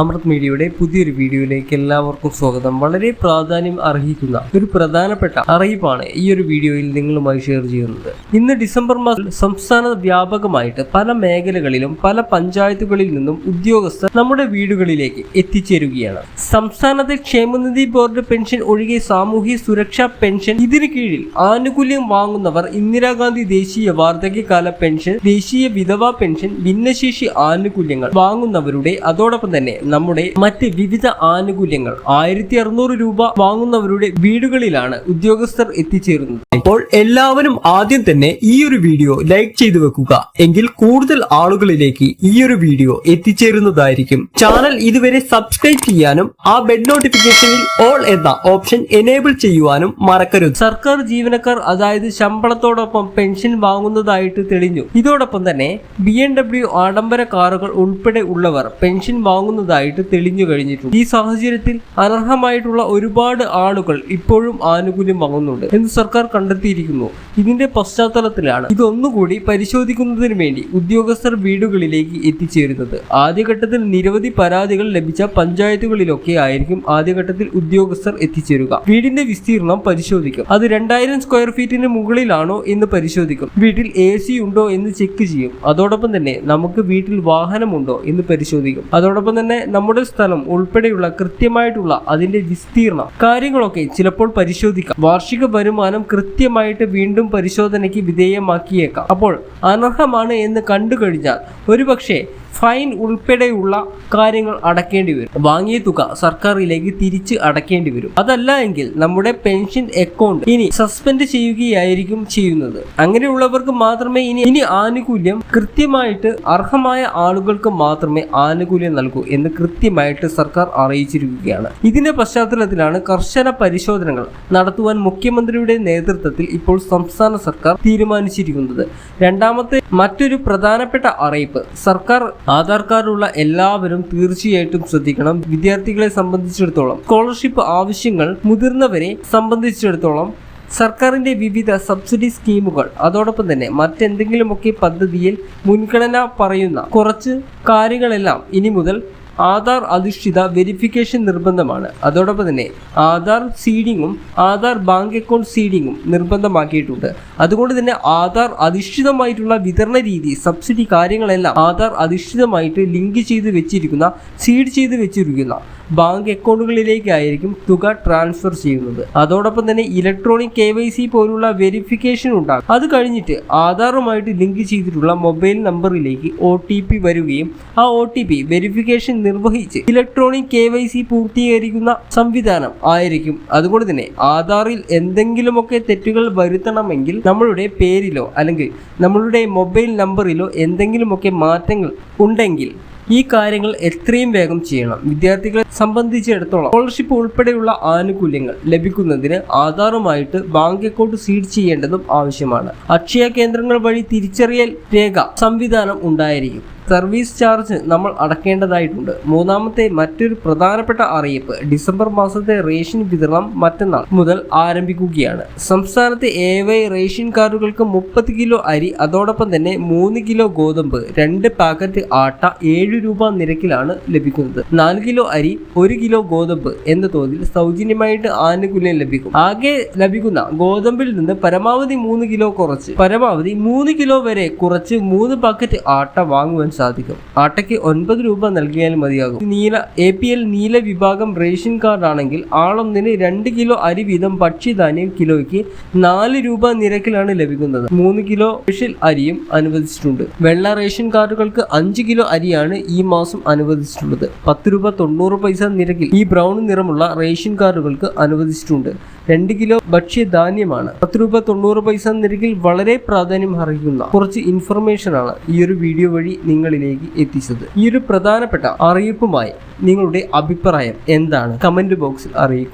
അമൃത് മീഡിയയുടെ പുതിയൊരു വീഡിയോയിലേക്ക് എല്ലാവർക്കും സ്വാഗതം. വളരെ പ്രാധാന്യം അർഹിക്കുന്ന ഒരു പ്രധാനപ്പെട്ട അറിയിപ്പാണ് ഈ ഒരു വീഡിയോയിൽ നിങ്ങളുമായി ഷെയർ ചെയ്യുന്നത്. ഇന്ന് ഡിസംബർ മാസം സംസ്ഥാന വ്യാപകമായിട്ട് പല മേഖലകളിലും പല പഞ്ചായത്തുകളിൽ നിന്നും ഉദ്യോഗസ്ഥർ നമ്മുടെ വീടുകളിലേക്ക് എത്തിച്ചേരുകയാണ്. സംസ്ഥാനത്തെ ക്ഷേമനിധി ബോർഡ് പെൻഷൻ ഒഴികെ സാമൂഹ്യ സുരക്ഷാ പെൻഷൻ ഇതിന് കീഴിൽ ആനുകൂല്യം വാങ്ങുന്നവർ ഇന്ദിരാഗാന്ധി ദേശീയ വാർദ്ധക്യകാല പെൻഷൻ ദേശീയ വിധവാ പെൻഷൻ ഭിന്നശേഷി ആനുകൂല്യങ്ങൾ വാങ്ങുന്നവരുടെ അതോടൊപ്പം തന്നെ നമ്മുടെ മറ്റ് വിവിധ ആനുകൂല്യങ്ങൾ ആയിരത്തി അറുന്നൂറ് രൂപ വാങ്ങുന്നവരുടെ വീടുകളിലാണ് ഉദ്യോഗസ്ഥർ എത്തിച്ചേരുന്നത്. അപ്പോൾ എല്ലാവരും ആദ്യം തന്നെ ഈ ഒരു വീഡിയോ ലൈക്ക് ചെയ്തു വെക്കുക. എങ്കിൽ കൂടുതൽ ആളുകളിലേക്ക് ഈ ഒരു വീഡിയോ എത്തിച്ചേരുന്നതായിരിക്കും. ചാനൽ ഇതുവരെ സബ്സ്ക്രൈബ് ചെയ്യാനും ആ ബെഡ് നോട്ടിഫിക്കേഷനിൽ ഓൾ എന്ന ഓപ്ഷൻ എനേബിൾ ചെയ്യുവാനും മറക്കരുത്. സർക്കാർ ജീവനക്കാർ അതായത് ശമ്പളത്തോടൊപ്പം പെൻഷൻ വാങ്ങുന്നതായിട്ട് തെളിഞ്ഞു. ഇതോടൊപ്പം തന്നെ ബി ആഡംബര കാറുകൾ ഉൾപ്പെടെ ഉള്ളവർ പെൻഷൻ വാങ്ങുന്നതായിട്ട് തെളിഞ്ഞു കഴിഞ്ഞിട്ടുണ്ട്. ഈ സാഹചര്യത്തിൽ അനർഹമായിട്ടുള്ള ഒരുപാട് ആളുകൾ ഇപ്പോഴും ആനുകൂല്യം വാങ്ങുന്നുണ്ട് എന്ന് സർക്കാർ കണ്ടെത്തിയിരിക്കുന്നു. ഇതിന്റെ പശ്ചാത്തലത്തിലാണ് ഇതൊന്നുകൂടി പരിശോധിക്കുന്നതിന് വേണ്ടി ഉദ്യോഗസ്ഥർ വീടുകളിലേക്ക് എത്തിച്ചേരുന്നത്. ആദ്യഘട്ടത്തിൽ നിരവധി പരാതികൾ ലഭിച്ച പഞ്ചായത്തുകളിലൊക്കെ ആയിരിക്കും ആദ്യഘട്ടത്തിൽ ഉദ്യോഗസ്ഥർ എത്തിച്ചേരുക. വീടിന്റെ വിസ്തീർണം പരിശോധിക്കും. അത് രണ്ടായിരം സ്ക്വയർ ഫീറ്റിന് മുകളിലാണോ എന്ന് പരിശോധിക്കും. വീട്ടിൽ എ സി ഉണ്ടോ എന്ന് ചെക്ക് ചെയ്യും. അതോടൊപ്പം തന്നെ നമുക്ക് വീട്ടിൽ വാഹനമുണ്ടോ എന്ന് പരിശോധിക്കും. അതോടൊപ്പം തന്നെ നമ്മുടെ സ്ഥലം ഉൾപ്പെടെയുള്ള കൃത്യമായിട്ടുള്ള അതിന്റെ വിസ്തീർണം കാര്യങ്ങളൊക്കെ ചിലപ്പോൾ പരിശോധിക്കാം. വാർഷിക വരുമാനം കൃത്യമായിട്ട് വീണ്ടും പരിശോധനയ്ക്ക് വിധേയമാക്കിയേക്കാം. അപ്പോൾ അനർഹമാണ് എന്ന് കണ്ടു കഴിഞ്ഞാൽ ഒരുപക്ഷെ ഫൈൻ ഉൾപ്പെടെയുള്ള കാര്യങ്ങൾ അടക്കേണ്ടി വരും. വാങ്ങിയ തുക സർക്കാരിലേക്ക് തിരിച്ച് അടക്കേണ്ടി വരും. അതല്ല എങ്കിൽ നമ്മുടെ പെൻഷൻ അക്കൗണ്ട് ഇനി സസ്പെൻഡ് ചെയ്യുകയായിരിക്കും ചെയ്യുന്നത്. അങ്ങനെയുള്ളവർക്ക് മാത്രമേ ഇനി ഇനി ആനുകൂല്യം കൃത്യമായിട്ട് അർഹമായ ആളുകൾക്ക് മാത്രമേ ആനുകൂല്യം നൽകൂ എന്ന് കൃത്യമായിട്ട് സർക്കാർ അറിയിച്ചിരിക്കുകയാണ്. ഇതിന്റെ പശ്ചാത്തലത്തിലാണ് കർശന പരിശോധനകൾ നടത്തുവാൻ മുഖ്യമന്ത്രിയുടെ നേതൃത്വത്തിൽ ഇപ്പോൾ സംസ്ഥാന സർക്കാർ തീരുമാനിച്ചിരിക്കുന്നത്. രണ്ടാമത്തെ മറ്റൊരു പ്രധാനപ്പെട്ട അറിയിപ്പ്. സർക്കാർ ആധാർ കാർഡുള്ള എല്ലാവരും തീർച്ചയായിട്ടും ശ്രദ്ധിക്കണം. വിദ്യാർത്ഥികളെ സംബന്ധിച്ചിടത്തോളം സ്കോളർഷിപ്പ് ആവശ്യങ്ങൾ മുതിർന്നവരെ സംബന്ധിച്ചിടത്തോളം സർക്കാരിന്റെ വിവിധ സബ്സിഡി സ്കീമുകൾ അതോടൊപ്പം തന്നെ മറ്റെന്തെങ്കിലുമൊക്കെ പദ്ധതിയിൽ മുൻഗണന പറയുന്ന കുറച്ച് കാര്യങ്ങളെല്ലാം ഇനി മുതൽ ആധാർ അധിഷ്ഠിത വെരിഫിക്കേഷൻ നിർബന്ധമാണ്. അതോടൊപ്പം തന്നെ ആധാർ സീഡിങ്ങും ആധാർ ബാങ്ക് അക്കൗണ്ട് സീഡിങ്ങും നിർബന്ധമാക്കിയിട്ടുണ്ട്. അതുകൊണ്ട് തന്നെ ആധാർ അധിഷ്ഠിതമായിട്ടുള്ള വിതരണ രീതി സബ്സിഡി കാര്യങ്ങളെല്ലാം ആധാർ അധിഷ്ഠിതമായിട്ട് ലിങ്ക് ചെയ്ത് വെച്ചിരിക്കുന്ന സീഡ് ചെയ്ത് വെച്ചിരിക്കുന്ന ബാങ്ക് അക്കൗണ്ടുകളിലേക്കായിരിക്കും തുക ട്രാൻസ്ഫർ ചെയ്യുന്നത്. അതോടൊപ്പം തന്നെ ഇലക്ട്രോണിക് കെ വൈ സി പോലുള്ള വെരിഫിക്കേഷൻ ഉണ്ടാകും. അത് കഴിഞ്ഞിട്ട് ആധാറുമായിട്ട് ലിങ്ക് ചെയ്തിട്ടുള്ള മൊബൈൽ നമ്പറിലേക്ക് ഒ ടി പി വരികയും ആ ഒ ടി പി വെരിഫിക്കേഷൻ നിർവഹിച്ച് ഇലക്ട്രോണിക് കെ വൈ സി പൂർത്തീകരിക്കുന്ന സംവിധാനം ആയിരിക്കും. അതുകൊണ്ട് തന്നെ ആധാറിൽ എന്തെങ്കിലുമൊക്കെ തെറ്റുകൾ വരുത്തണമെങ്കിൽ നമ്മളുടെ പേരിലോ അല്ലെങ്കിൽ നമ്മളുടെ മൊബൈൽ നമ്പറിലോ എന്തെങ്കിലുമൊക്കെ മാറ്റങ്ങൾ ഉണ്ടെങ്കിൽ ഈ കാര്യങ്ങൾ എത്രയും വേഗം ചെയ്യണം. വിദ്യാർത്ഥികളെ സംബന്ധിച്ചിടത്തോളം സ്കോളർഷിപ്പ് ഉൾപ്പെടെയുള്ള ആനുകൂല്യങ്ങൾ ലഭിക്കുന്നതിന് ആധാറുമായിട്ട് ബാങ്ക് അക്കൗണ്ട് സീഡ് ചെയ്യേണ്ടതും ആവശ്യമാണ്. അക്ഷയ കേന്ദ്രങ്ങൾ വഴി തിരിച്ചറിയൽ രേഖ സംവിധാനം ഉണ്ടായിരിക്കും. സർവീസ് ചാർജ് നമ്മൾ അടക്കേണ്ടതായിട്ടുണ്ട്. മൂന്നാമത്തെ മറ്റൊരു പ്രധാനപ്പെട്ട അറിയിപ്പ് ഡിസംബർ മാസത്തെ റേഷൻ വിതരണം മറ്റന്നാൾ മുതൽ ആരംഭിക്കുകയാണ്. സംസ്ഥാനത്തെ എ വൈ റേഷൻ കാർഡുകൾക്ക് മുപ്പത് കിലോ അരി അതോടൊപ്പം തന്നെ മൂന്ന് കിലോ ഗോതമ്പ് രണ്ട് പാക്കറ്റ് ആട്ട ഏഴ് രൂപ നിരക്കിലാണ് ലഭിക്കുന്നത്. നാല് കിലോ അരി ഒരു കിലോ ഗോതമ്പ് എന്ന തോതിൽ സൗജന്യമായിട്ട് ആനുകൂല്യം ലഭിക്കും. ആകെ ലഭിക്കുന്ന ഗോതമ്പിൽ നിന്ന് പരമാവധി മൂന്ന് കിലോ കുറച്ച് പരമാവധി മൂന്ന് കിലോ വരെ കുറച്ച് മൂന്ന് പാക്കറ്റ് ആട്ട വാങ്ങുവാൻ സാധിക്കും. ആട്ടയ്ക്ക് ഒൻപത് രൂപ നൽകിയാൽ മതിയാകും. നീല എ പി എൽ നീല വിഭാഗം റേഷൻ കാർഡ് ആണെങ്കിൽ ആളൊന്നിന് രണ്ട് കിലോ അരി വീതം ഭക്ഷ്യധാന്യം കിലോയ്ക്ക് നാല് രൂപ നിരക്കിലാണ് ലഭിക്കുന്നത്. മൂന്ന് കിലോ സ്പെഷ്യൽ അരിയും അനുവദിച്ചിട്ടുണ്ട്. വെള്ള റേഷൻ കാർഡുകൾക്ക് അഞ്ച് കിലോ അരിയാണ് ഈ മാസം അനുവദിച്ചിട്ടുള്ളത്. പത്ത് രൂപ തൊണ്ണൂറ് പൈസ നിരക്കിൽ ഈ ബ്രൗൺ നിറമുള്ള റേഷൻ കാർഡുകൾക്ക് അനുവദിച്ചിട്ടുണ്ട്. രണ്ട് കിലോ ഭക്ഷ്യധാന്യമാണ് പത്ത് രൂപ തൊണ്ണൂറ് പൈസ നിരക്കിൽ വളരെ പ്രാധാന്യം അർഹിക്കുന്ന കുറച്ച് ഇൻഫർമേഷൻ ആണ് ഈ ഒരു വീഡിയോ വഴി നിങ്ങളിലേക്ക് എത്തിച്ചത്. ഈ ഒരു പ്രധാനപ്പെട്ട അറിയിപ്പുമായി നിങ്ങളുടെ അഭിപ്രായം എന്താണ്? കമന്റ് ബോക്സിൽ അറിയിക്കുക